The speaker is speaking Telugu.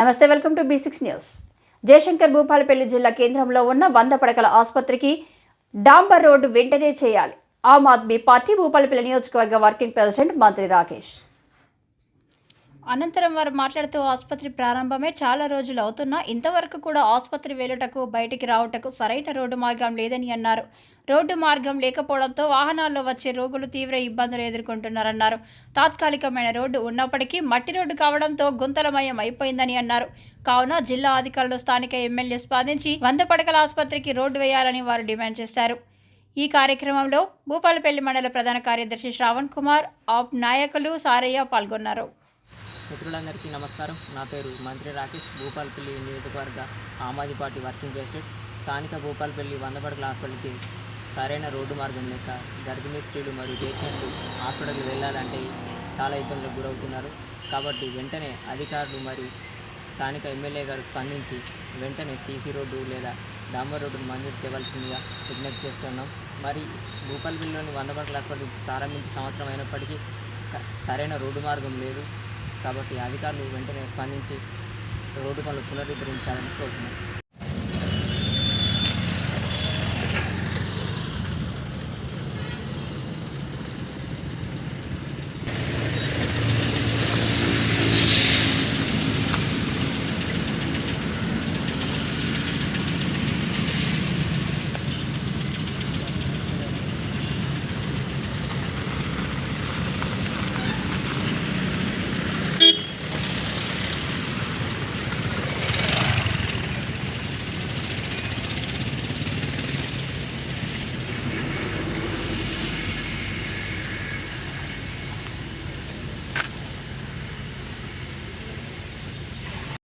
నమస్తే welcome to B six news. Jayashankar Bhupalpally జిల్లా కేంద్రంలో ఉన్న వంద పడకల ఆసుపత్రికి డాంబర్ రోడ్డు వెంటనే చేయాలి. ఆమ్ ఆద్మీ పార్టీ భూపాలపల్లి నియోజకవర్గ వర్కింగ్ ప్రెసిడెంట్ మంత్రి రాకేష్. అనంతరం వారు మాట్లాడుతూ ఆసుపత్రి ప్రారంభమే చాలా రోజులు అవుతున్నా ఇంతవరకు కూడా ఆసుపత్రి వెళ్ళటకు బయటికి రావటకు సరైన రోడ్డు మార్గం లేదని అన్నారు. రోడ్డు మార్గం లేకపోవడంతో వాహనాల్లో వచ్చే రోగులు తీవ్ర ఇబ్బందులు ఎదుర్కొంటున్నారన్నారు. తాత్కాలికమైన రోడ్డు ఉన్నప్పటికీ మట్టి రోడ్డు కావడంతో గుంతలమయం అయిపోయిందని అన్నారు. కావున జిల్లా అధికారులు స్థానిక ఎమ్మెల్యే స్పందించి వంద పడకల ఆసుపత్రికి రోడ్డు వేయాలని వారు డిమాండ్ చేశారు. ఈ కార్యక్రమంలో భూపాలపల్లి మండల ప్రధాన కార్యదర్శి శ్రావణ్ కుమార్ ఆప్ నాయకులు సారయ్య పాల్గొన్నారు. మిత్రులందరికీ నమస్కారం. నా పేరు మంత్రి రాకేష్. భూపాలపల్లి నియోజకవర్గ Aam Aadmi party working president. స్థానిక భూపాలపల్లి వందపడకల హాస్పిటల్కి సరైన రోడ్డు మార్గం లేక గర్భిణీ స్త్రీలు మరియు పేషెంట్లు హాస్పిటల్కి వెళ్ళాలంటే చాలా ఇబ్బందులకు గురవుతున్నారు. కాబట్టి వెంటనే అధికారులు మరియు స్థానిక ఎమ్మెల్యే గారు స్పందించి వెంటనే సీసీ రోడ్డు లేదా డాంబర్ రోడ్డును మంజూరు చేయవలసిందిగా విజ్ఞప్తి చేస్తున్నాం. మరి భూపాలపల్లిలోని వందపడకల హాస్పిటల్ ప్రారంభించి సంవత్సరం అయినప్పటికీ సరైన రోడ్డు మార్గం లేదు. కాబట్టి అధికారులు వెంటనే స్పందించి రోడ్డు పనులు పునరుద్ధరించాలని కోరుతున్నాను